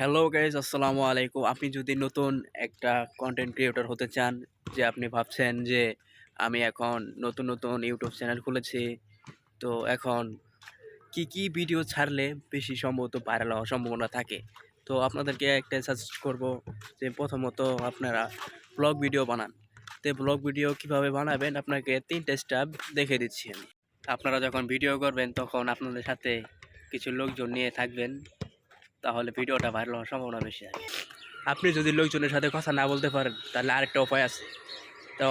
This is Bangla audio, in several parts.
হ্যালো গাইজ আসসালামু আলাইকুম। আপনি যদি নতুন একটা কন্টেন্ট ক্রিয়েটর হতে চান, যে আপনি ভাবছেন যে আমি এখন নতুন নতুন ইউটিউব চ্যানেল খুলেছি, তো এখন কি কি ভিডিও ছাড়লে বেশি সম্ভবত ভাইরাল হওয়ার সম্ভাবনা থাকে? তো আপনাদেরকে একটা সাজেস্ট করব যে প্রথমত আপনারা ব্লগ ভিডিও বানান। তো ব্লগ ভিডিও কীভাবে বানাবেন, আপনাকে তিনটে স্টেপ দেখে দিচ্ছি আমি। আপনারা যখন ভিডিও করবেন, তখন আপনাদের সাথে কিছু লোকজন নিয়ে থাকবেন। তাহলে ভিডিওটা ভাইরাল হওয়ার সম্ভাবনা বেশি থাকে। আপনি যদি লোকজনের সাথে কথা না বলতে পারেন তাহলে আরেকটা উপায় আছে। তো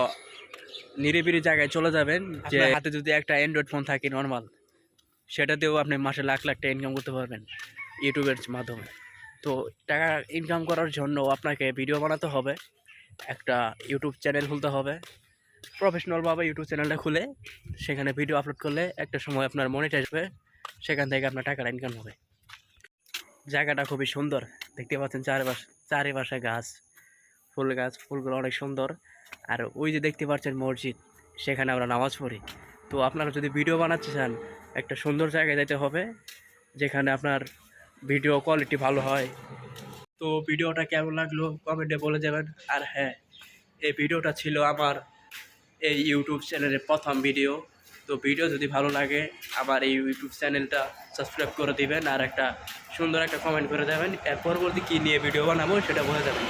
নিরিবিরি জায়গায় চলে যাবেন যে হাতে যদি একটা অ্যান্ড্রয়েড ফোন থাকে নর্মাল সেটা দিয়েও আপনি মাসে লাখ লাখ টাকা ইনকাম করতে পারবেন ইউটিউবের মাধ্যমে। তো টাকা ইনকাম করার জন্য আপনাকে ভিডিও বানাতে হবে একটা ইউটিউব চ্যানেল খুলতে হবে। প্রফেশনালভাবে ইউটিউব চ্যানেলটা খুলে সেখানে ভিডিও আপলোড করলে একটা সময় আপনার মনিটাইজ হবে সেখান থেকে আপনার টাকাটা ইনকাম হবে। জায়গাটা খুবই সুন্দর। দেখতে পাচ্ছেন চারপাশে, চারিপাশে গাছ, ফুল গাছ, ফুলগুলো অনেক সুন্দর। আর ওই যে দেখতে পাচ্ছেন মসজিদ, সেখানে আমরা নামাজ পড়ি। তো আপনারা যদি ভিডিও বানাতে চান, একটা সুন্দর জায়গায় যেতে হবে, যেখানে আপনার ভিডিও কোয়ালিটি ভালো হয়। তো ভিডিওটা কেমন লাগল কমেন্টে বলে যাবেন। আর হ্যাঁ এই ভিডিওটা ছিল আমার এই ইউটিউব চ্যানেলের প্রথম ভিডিও তো ভিডিও যদি ভালো লাগে, আমার এই ইউটিউব চ্যানেলটা সাবস্ক্রাইব করে দিবেন। আর একটা সুন্দর একটা কমেন্ট করে দেবেন। এর পরবর্তী কী নিয়ে ভিডিও বানাবো সেটা বলে দেবেন।